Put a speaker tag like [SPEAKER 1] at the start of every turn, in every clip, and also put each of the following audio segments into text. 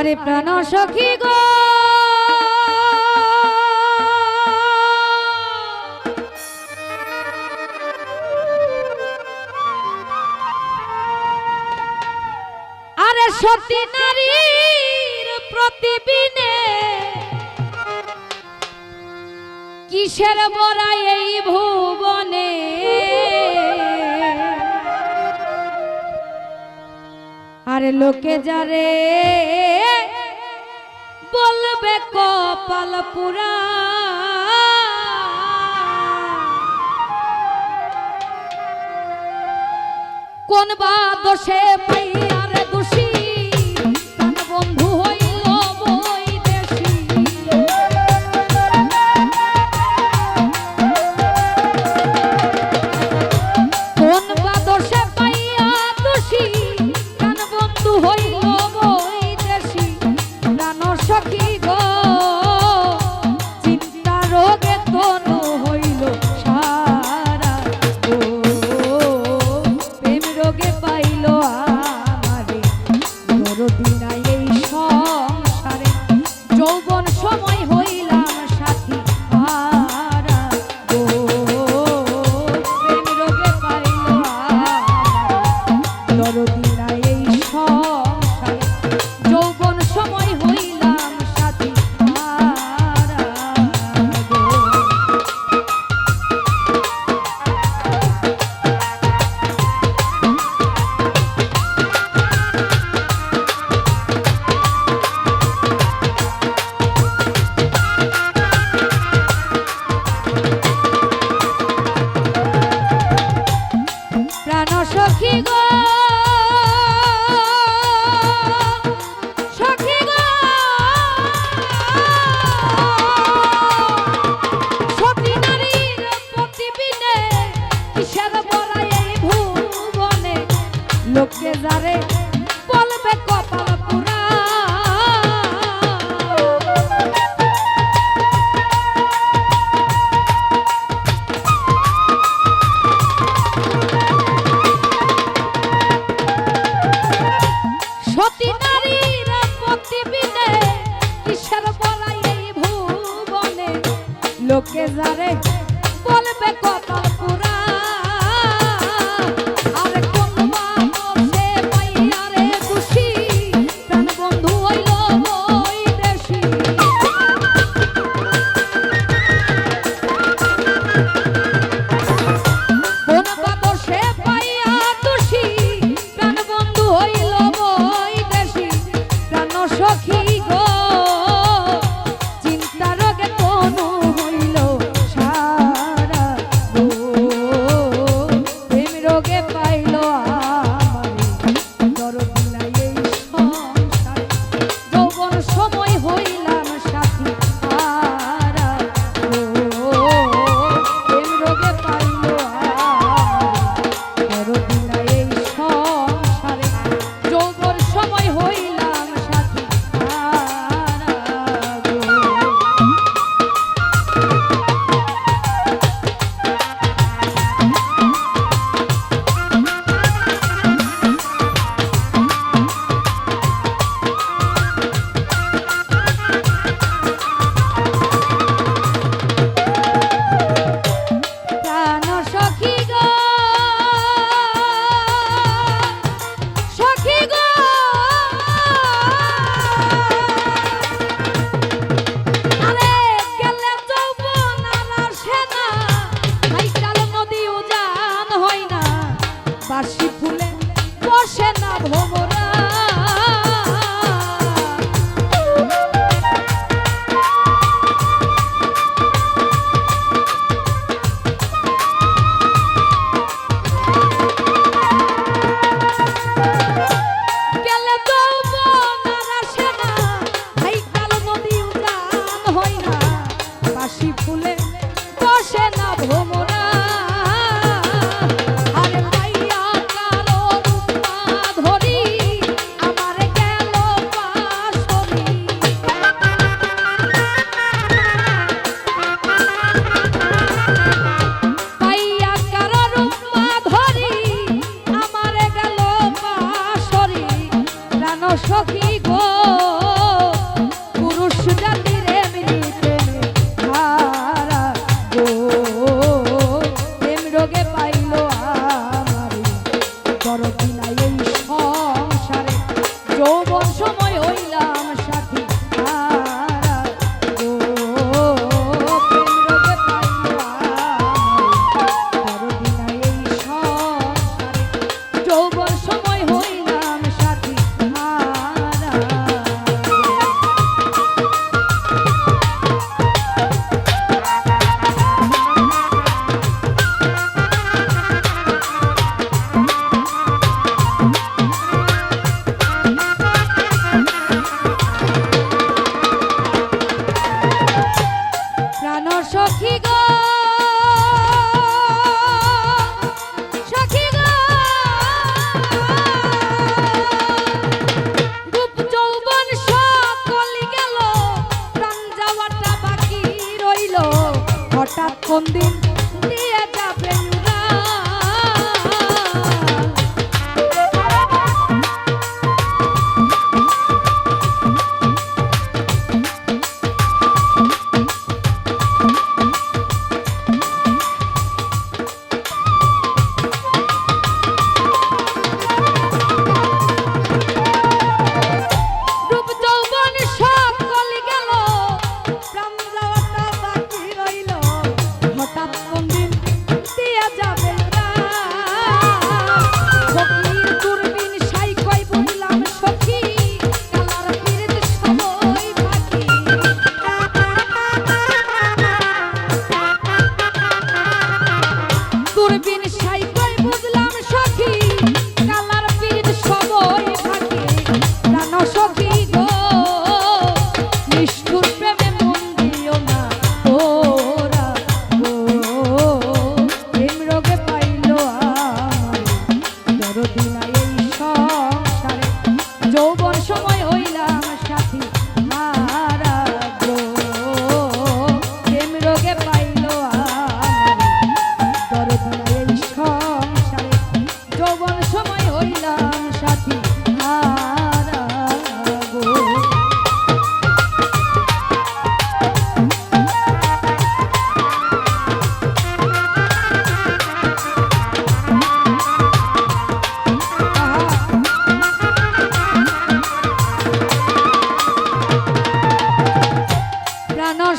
[SPEAKER 1] আরে প্রাণ সখী গো। আরে সতী নারীর প্রতিবিনে কিসের বরাই এই ভুবনে? আর লোকে যারে বলবে কপাল পুরা। কোন বা দোষে পাইয়ার দোষী সব লোকে যারে বলবে কপাল পুরা। সতী নারীরা পতিবিদে কিসের বলাই সখী গো পুরুষ জাতি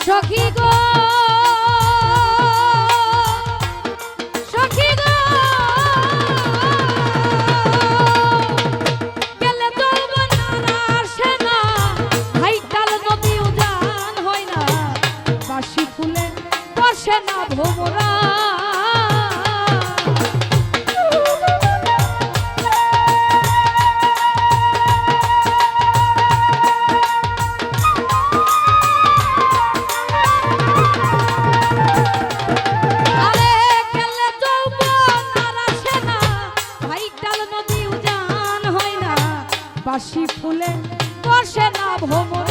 [SPEAKER 1] সখী গো সখী গো। গেলে তোর বন্যারা আসে না হাইটাল নদী উজান হয় না। বাসি ফুলে বসে না ভোমরা। কাশি ফুলে বসে না ভোমর